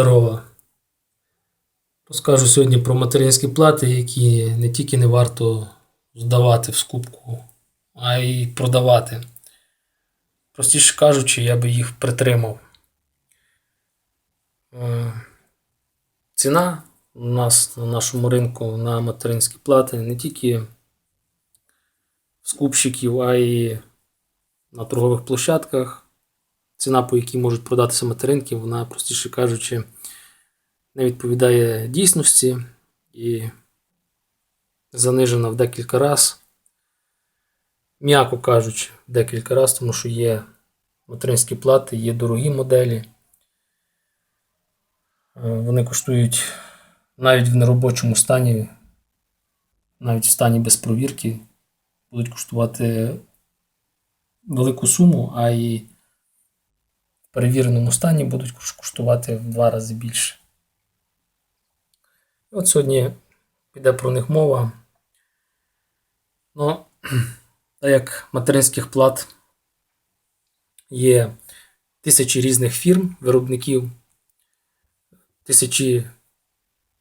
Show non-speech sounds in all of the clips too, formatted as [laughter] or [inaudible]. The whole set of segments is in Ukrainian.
Здорово! Розкажу сьогодні про материнські плати, які не тільки не варто здавати в скупку, а й продавати. Простіше кажучи, я би їх притримав. Е, Ціна у нас на нашому ринку на материнські плати не тільки скупщиків, а й на торгових площадках. Ціна, по якій можуть продатися материнки, вона, простіше кажучи, не відповідає дійсності і занижена в декілька разів. М'яко кажучи, в декілька разів, тому що є материнські плати, є дорогі моделі. Е, Вони коштують навіть в неробочому стані, навіть в стані без провірки, будуть коштувати велику суму, а і перевіреному стані будуть коштувати в два рази більше. От сьогодні піде про них мова. Ну, [clears throat] так як материнських плат є тисячі різних фірм, виробників, тисячі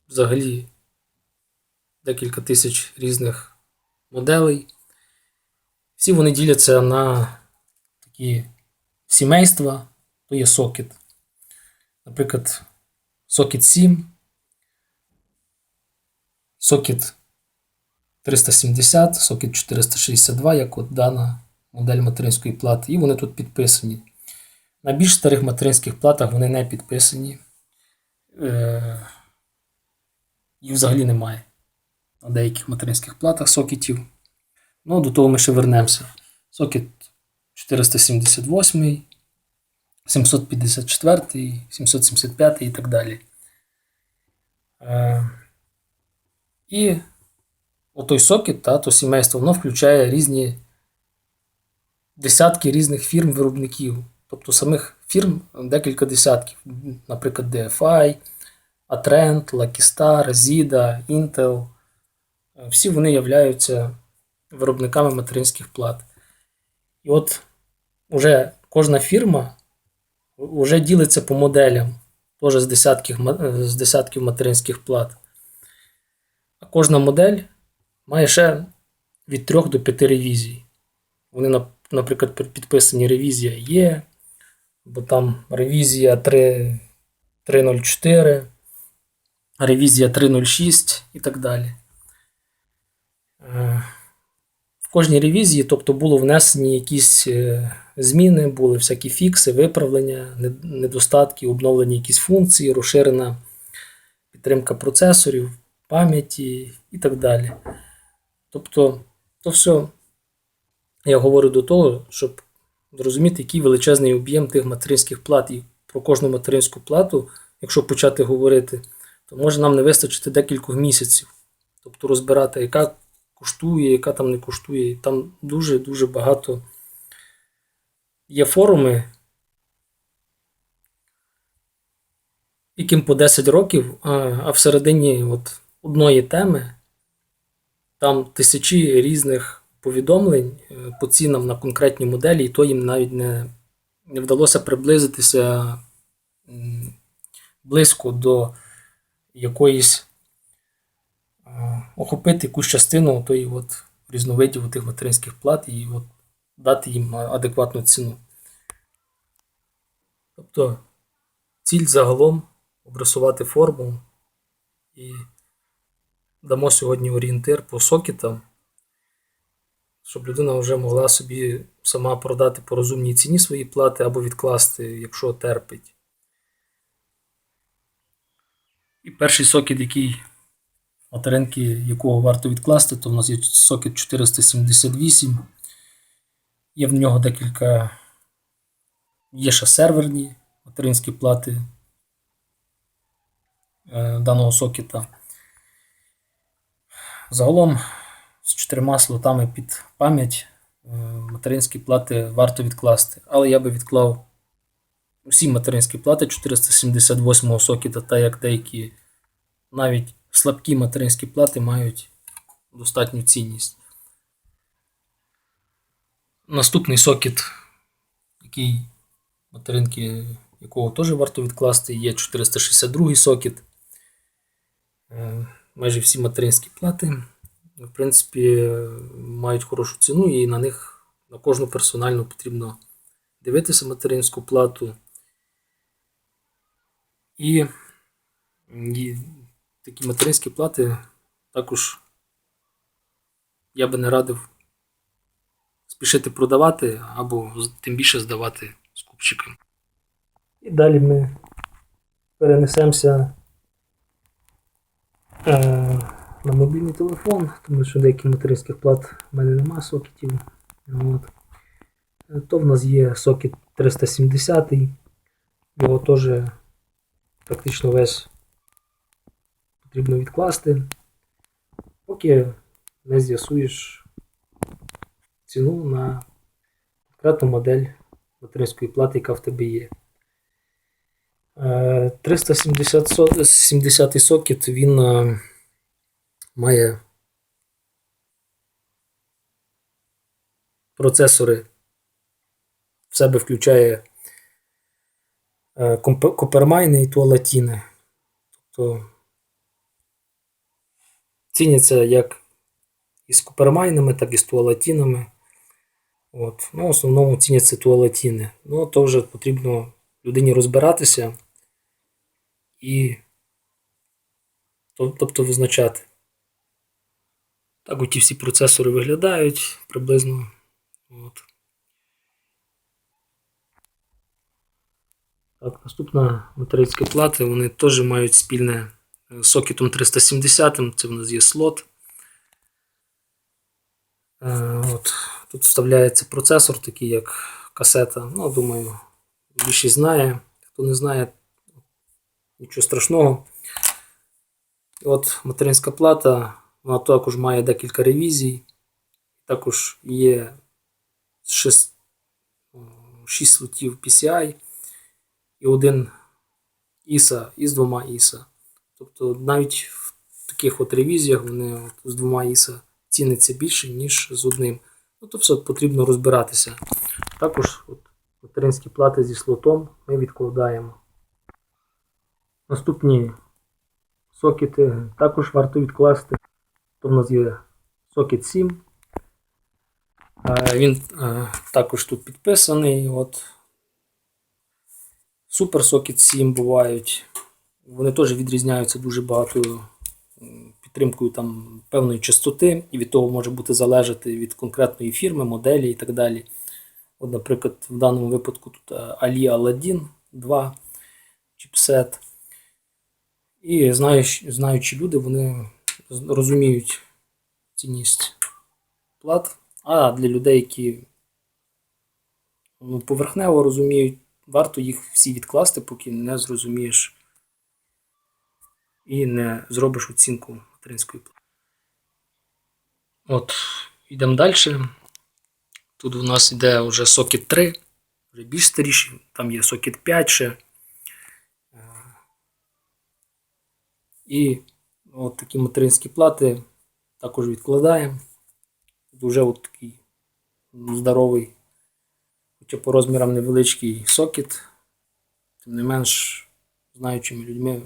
взагалі декілька тисяч різних моделей. Всі вони діляться на такі сімейства, то є сокет. Наприклад, сокет 7, сокет 370, сокет 462, як от дана модель материнської плати, і вони тут підписані. На більш старих материнських платах вони не підписані. Е, Їх взагалі немає. На деяких материнських платах сокетів. Ну, до того ми ще вернемося. Сокет 478, 754, 775 і так далі. Е, і отой сокет, та, то сімейство, воно включає різні десятки різних фірм-виробників. Тобто самих фірм декілька десятків. Наприклад, DFI, Atrend, Lucky Star, Zida, Intel. Е, Всі вони являються виробниками материнських плат. І от уже кожна фірма вже ділиться по моделям, теж з десятків, з десятків материнських плат. А кожна модель має ще від 3 до 5 ревізій. Вони, наприклад, підписані ревізія є, бо там ревізія 3, 304, ревізія 306 і так далі. В кожній ревізії, тобто, було внесені якісь е, зміни, були всякі фікси, виправлення, недостатки, обновлені якісь функції, розширена підтримка процесорів, пам'яті і так далі. Тобто, то все я говорю до того, щоб зрозуміти, який величезний об'єм тих материнських плат. І про кожну материнську плату, якщо почати говорити, то може нам не вистачити декількох місяців. Тобто розбирати, яка коштує, яка там не коштує. Там дуже-дуже багато є форуми, яким по 10 років, а, всередині от одної теми там тисячі різних повідомлень е, по цінам на конкретні моделі, і то їм навіть не, не вдалося приблизитися близько до якоїсь охопити якусь частину тої от різновидів тих материнських плат і от дати їм адекватну ціну. Тобто ціль загалом обрисувати форму і дамо сьогодні орієнтир по сокетам, щоб людина вже могла собі сама продати по розумній ціні свої плати або відкласти, якщо терпить. І перший сокет, який материнки, якого варто відкласти, то в нас є сокет 478. Є в нього декілька. Є ще серверні материнські плати е, даного сокета. Загалом з чотирма слотами під пам'ять е, материнські плати варто відкласти. Але я би відклав усі материнські плати 478 сокета, так як деякі навіть слабкі материнські плати мають достатню цінність. Наступний сокет, який материнки якого теж варто відкласти, є 462 сокет. Е, Майже всі материнські плати, в принципі, мають хорошу ціну, і на них на кожну персонально потрібно дивитися материнську плату. І такі материнські плати також я би не радив спішити продавати або тим більше здавати скупщикам. І далі ми перенесемося е, на мобільний телефон, тому що деяких материнських плат в мене нема сокетів. От. Е, То в нас є сокет 370, його теж практично весь потрібно відкласти, поки не з'ясуєш ціну на конкретну модель материнської плати, яка в тебе є. Е, 370 со- 70 сокет він е, має процесори в себе включає е, копермайни і туалатіни. Тобто ціняться як із копермайнами, так і з туалатінами. От. Ну, в основному ціняться туалатіни. Ну, то вже потрібно людині розбиратися і тобто визначати. Так от ті всі процесори виглядають приблизно. От. Так, наступна материнська плата, вони теж мають спільне сокетом 370, це в нас є слот. Е, От. Тут вставляється процесор, такий як касета. Ну, думаю, більшість знає. Хто не знає, нічого страшного. От материнська плата, вона також має декілька ревізій. Також є 6, 6 слотів PCI і один ISA із двома ISA. Тобто навіть в таких от ревізіях вони от з двома ISA ціниться більше, ніж з одним. Ну, то все потрібно розбиратися. Також от, материнські плати зі слотом ми відкладаємо. Наступні сокети також варто відкласти. То в нас є сокет 7. Е, Він е, також тут підписаний. От. Супер Socket 7 бувають. Вони теж відрізняються дуже багато м, підтримкою там певної частоти, і від того може бути залежати від конкретної фірми, моделі і так далі. От, наприклад, в даному випадку тут е, Ali Aladdin 2 чіпсет. І знаючи люди, вони розуміють цінність плат. А для людей, які ну, поверхнево розуміють, варто їх всі відкласти, поки не зрозумієш і не зробиш оцінку материнської плати. От, йдемо далі. Тут у нас йде вже сокет 3, вже більш старіший, там є сокет 5 ще. Е, І от такі материнські плати також відкладаємо. Дуже от такий здоровий, хоча по розмірам невеличкий сокет. Тим не менш, знаючими людьми,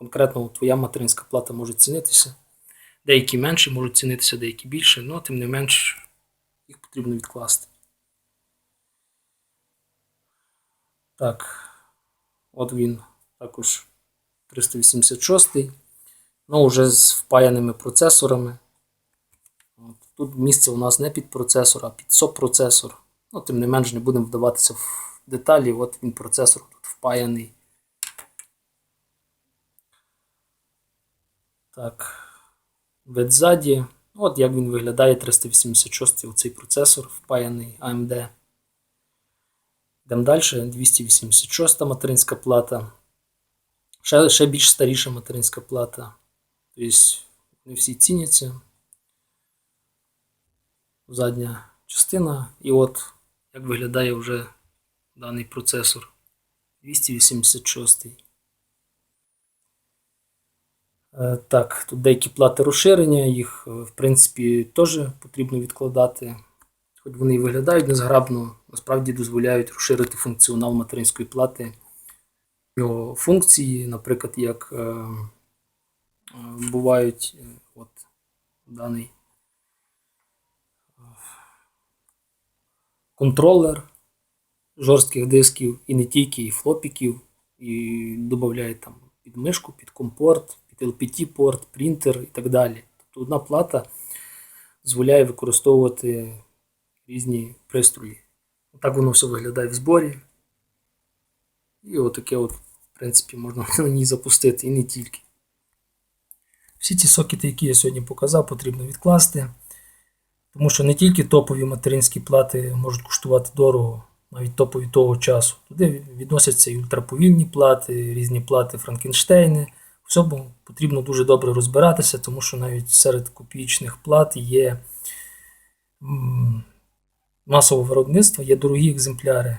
конкретно твоя материнська плата може цінитися. Деякі менше можуть цінитися, деякі більше, але тим не менш їх потрібно відкласти. Так, от він також 386 ну вже з впаяними процесорами. От. Тут місце у нас не під процесор, а під СОП-процесор. Ну, тим не менш, не будемо вдаватися в деталі. От він процесор тут впаяний. Так. Вид ззаді. От як він виглядає 386 й оцей процесор впаяний AMD. Йдемо далі. 286 материнська плата. Ще, ще більш старіша материнська плата. Тобто не всі ціняться. Задня частина. І от як виглядає вже даний процесор. 286. Е, Так, тут деякі плати розширення, їх, е, в принципі, теж потрібно відкладати. Хоч вони і виглядають незграбно, насправді дозволяють розширити функціонал материнської плати його функції, наприклад, як е, е, бувають е, от даний е, контролер жорстких дисків і не тільки, і флопіків, і додають там під мишку, під компорт, LPT-порт, принтер і так далі. Тобто одна плата дозволяє використовувати різні пристрої. Так воно все виглядає в зборі. І отаке от, в принципі, можна [laughs] на ній запустити, і не тільки. Всі ці сокети, які я сьогодні показав, потрібно відкласти. Тому що не тільки топові материнські плати можуть коштувати дорого, навіть топові того часу. Туди відносяться і ультраповільні плати, різні плати Франкенштейни. В цьому потрібно дуже добре розбиратися, тому що навіть серед копійчних плат є масове виробництво, є дорогі екземпляри.